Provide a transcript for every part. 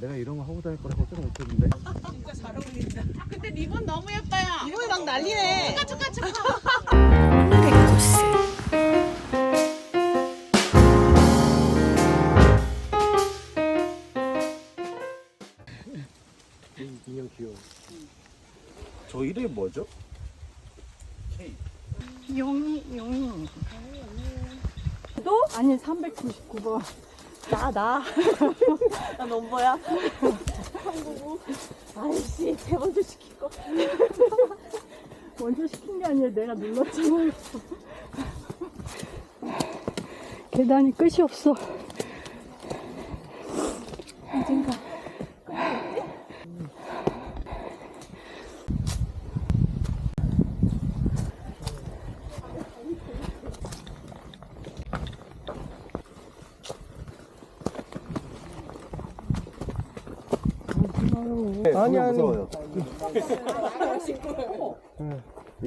내가 이런 거 하고 다닐 거라고 생각 못했는데 근데 리본 너무 예뻐요. 리본이 막 난리네. 축하 축하 축하. 이 인형 귀여워 저 이름이 뭐죠? 용이 용이. 또? 아니 399번 나 나. 나 넘버야. 한국어. 아이씨 재번도 시키고. 먼저 시킨 게 아니라 내가 눌렀잖아. 계단이 끝이 없어. 아니 아니 무서워요 네.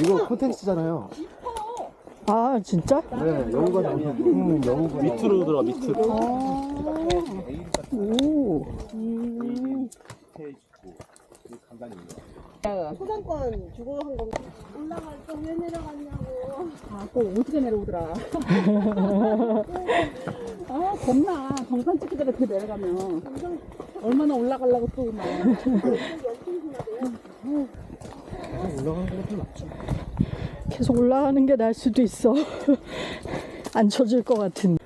이거 콘텐츠잖아요 아 진짜? 네 여우가 나오는 음, 여우가 밑으로 들어가 밑으로 오. 소장권 주고 한 거. 아또 어떻게 내려오더라. 아 겁나. 정상 찍기다가 그 내려가면 얼마나 올라가려고 또 막. 올라가는 것도 낫죠 계속 올라가는 게 나을 수도 있어. 안 쳐질 것 같은.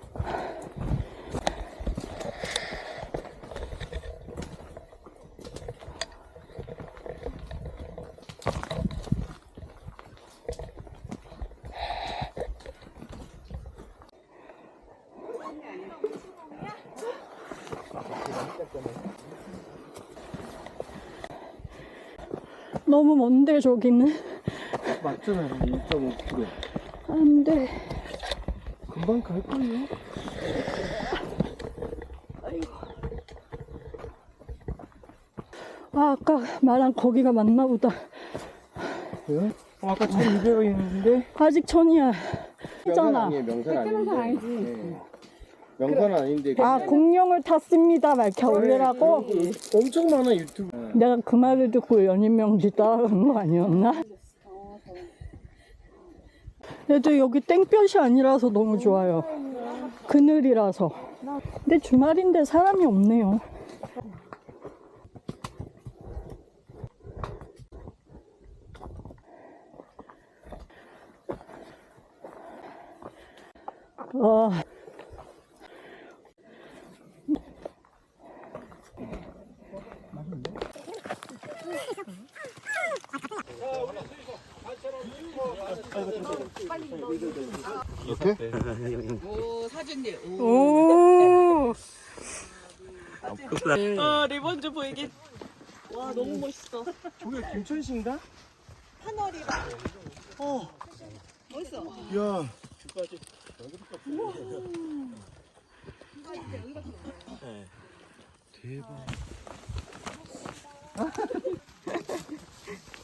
너무 먼데 저기는 맞잖아요 1.5km 안 돼. 금방 갈걸요? 아, 아까 말한 거기가 맞나 보다. 그래요? 어, 아까 1200원 있는데 아직 천이야. 명산 있잖아. 아니에요 명산 아닌데 네. 명산은 아닌데 아, 공룡을 탔습니다. 막 이렇게 올리라고. 엄청 많아 유튜브 내가 그 말을 듣고 연인명지 따라간 거 아니었나? 그래도 여기 땡볕이 아니라서 너무 좋아요. 그늘이라서. 근데 주말인데 사람이 없네요. 아, 이렇게? 오 사진님. 오. 어 리본 좀 보이게. 와 너무 멋있어. 저게 김천시인가? 하늘이다. 어. 멋있어. 야 대박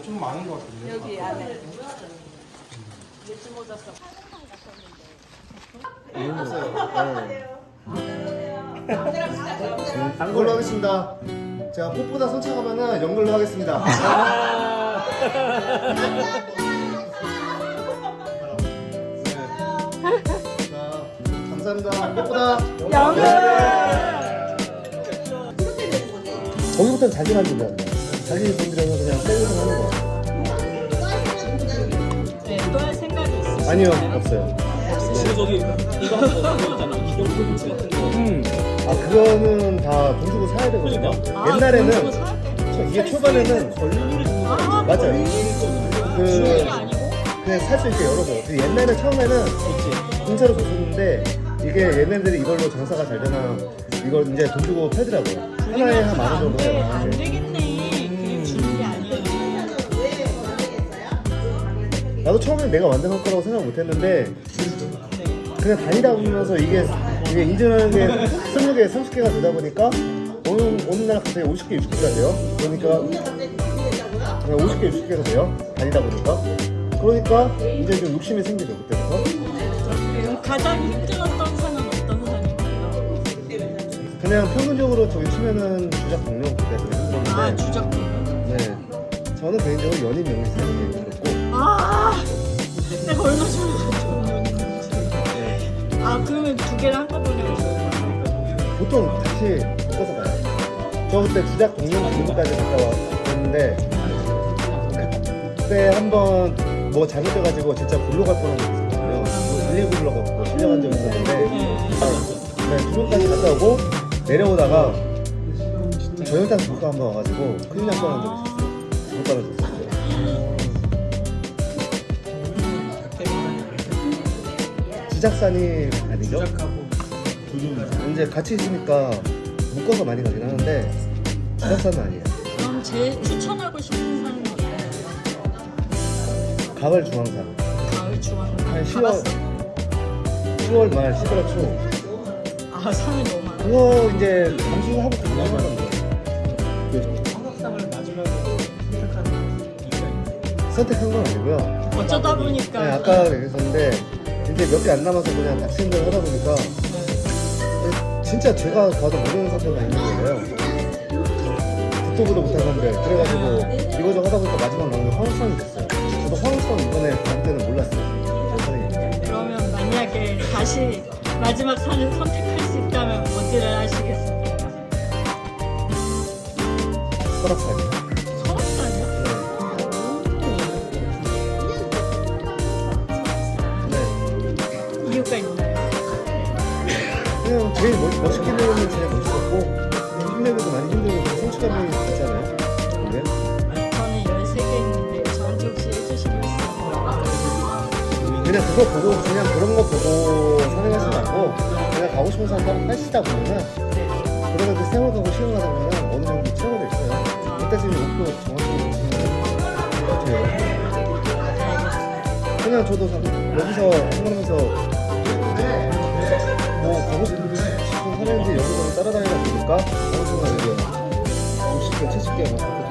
상좀 많은 것 같은데. 여기 안에. 네. 딴 걸로 하겠습니다. 제가 꽃보다 선착하면은 연결로 하겠습니다. 네. 자, 감사합니다. 꽃보다 거기부터 자기 만든다. 자기 분들은 그냥 생각을 하는 거. 네, 또 할 생각이 있으시죠? 아니요, 없어요. 저기 이거 거. 이경 같은 거. 음. 아 그거는 다 돈 주고 사야 되거든요. 그러니까. 아, 옛날에는 돈 주고 사야 돼? 이게 초반에는 권리를 주는 거. 아, 맞아요. 그... 그 아니고? 그냥 살 수 있게 열어줘요. 그 옛날에 처음에는 공짜로 줬었는데 이게 얘네들이 이걸로 장사가 잘 되나 이걸 이제 돈 주고 팔더라고요. 하나에 한 만 원 정도. 안 되겠네. 나도 처음엔 내가 만든 거라고 생각 못했는데 그냥 다니다 보면서 이게 이게 인증하는 게 20개, 30개가 되다 보니까 어느, 어느 날 갑자기 50개, 60개가 돼요. 그러니까 그냥 50개, 60개가 돼요. 다니다 보니까. 그러니까 이제 좀 욕심이 생기죠, 그때부터. 가장 힘들었던 산은 어떤 산인가요? 그냥 평균적으로 저기 치면은 주작 동료 그때 힘들었는데. 아, 주작. 네. 저는 개인적으로 연인 명리사이 제일 힘들었고. 아, 내가 얼마 전에 네. 아, 그러면 두 개를 한꺼번에? 보통 같이 묶어서 가요. 저 그때 주작 동료 공부까지 갔다 왔는데 그때 한번 뭐 잘못해가지고 진짜 골로 갈 있었거든요. 119 불러갖고 실려간 적 있었는데 네, 두번까지 갔다 오고 내려오다가 저녁당 불가 한번 와가지고 큰일 날 뻔한 적 있었어요. 불가를 줬었어요. 주작산이 아니죠? 이제 같이 있으니까 묶어서 많이 가긴 하는데 주작산은 아니에요. 그럼 제일 추천하고 싶은 산은 어때요? 가을 중앙산. 가을 중앙. 한 10월, 가봤어? 10월 말, 11월 초. 아, 산이 너무 많아. 그거 이제 감수하고 가는 건데. 한국상을 마지막으로 선택하는 이유가 있나요? 선택한 건 아니고요. 어쩌다 보니까. 네, 아까 얘기했었는데 이제 몇 개 안 남아서 그냥 닥치는 하다 보니까 진짜 제가 봐도 모르는 사태가 있는 거예요. 듣도 보도 못한 건데 그래가지고 이거저거 하다 보니까 마지막 나온 게 황성이 됐어요. 저도 황성 이번에 갈 때는 몰랐어요. 황성이. 그러면 만약에 다시 마지막 산을 선택할 수 있다면 어디를 하시겠습니까? 설악산이요? 힘들고 성취감이 있잖아요. 네. 저는 13개 있는데 저한테 혹시 해주실 수 있어요? 그냥 그거 보고 그냥 그런 거 보고 산행하지 말고 그냥 가고 싶은 산 따로 하시다 보면은 그러다 그 세월 가고 시간 가다 보면 어느 정도 체험이 있어요. 그때 지금 목표 정확히 보시면 돼요. 그냥 저도 사- 여기서 생각하면서 뭐 가고 싶은 산행지 여기저기 따라다니다 보니까 어느 순간 이제 60개, 70개 막 그렇게 되더라고요. 60개,